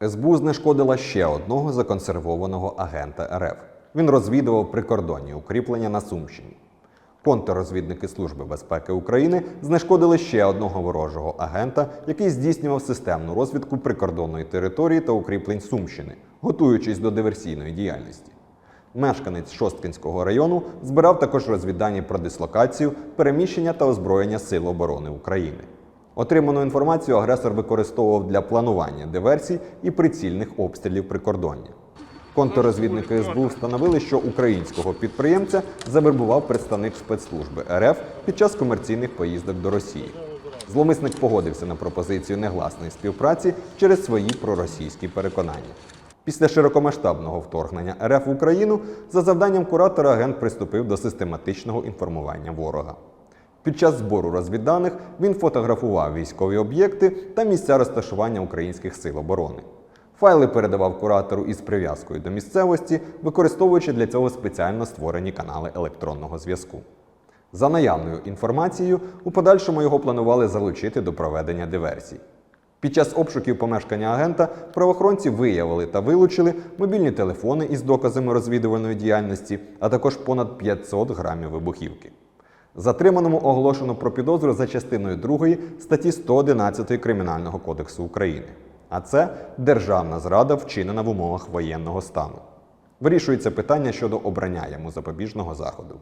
СБУ знешкодила ще одного законсервованого агента РФ. Він розвідував прикордонні укріплення на Сумщині. Контррозвідники Служби безпеки України знешкодили ще одного ворожого агента, який здійснював системну розвідку прикордонної території та укріплень Сумщини, готуючись до диверсійної діяльності. Мешканець Шосткинського району збирав також розвіддані про дислокацію, переміщення та озброєння Сил оборони України. Отриману інформацію агресор використовував для планування диверсій і прицільних обстрілів прикордоння. Контррозвідники СБУ встановили, що українського підприємця завербував представник спецслужби РФ під час комерційних поїздок до Росії. Зломисник погодився на пропозицію негласної співпраці через свої проросійські переконання. Після широкомасштабного вторгнення РФ в Україну за завданням куратора агент приступив до систематичного інформування ворога. Під час збору розвідданих він фотографував військові об'єкти та місця розташування українських сил оборони. Файли передавав куратору із прив'язкою до місцевості, використовуючи для цього спеціально створені канали електронного зв'язку. За наявною інформацією, у подальшому його планували залучити до проведення диверсій. Під час обшуків помешкання агента правоохоронці виявили та вилучили мобільні телефони із доказами розвідувальної діяльності, а також понад 500 грамів вибухівки. Затриманому оголошено про підозру за частиною 2 статті 111 Кримінального кодексу України. А це державна зрада, вчинена в умовах воєнного стану. Вирішується питання щодо обрання йому запобіжного заходу.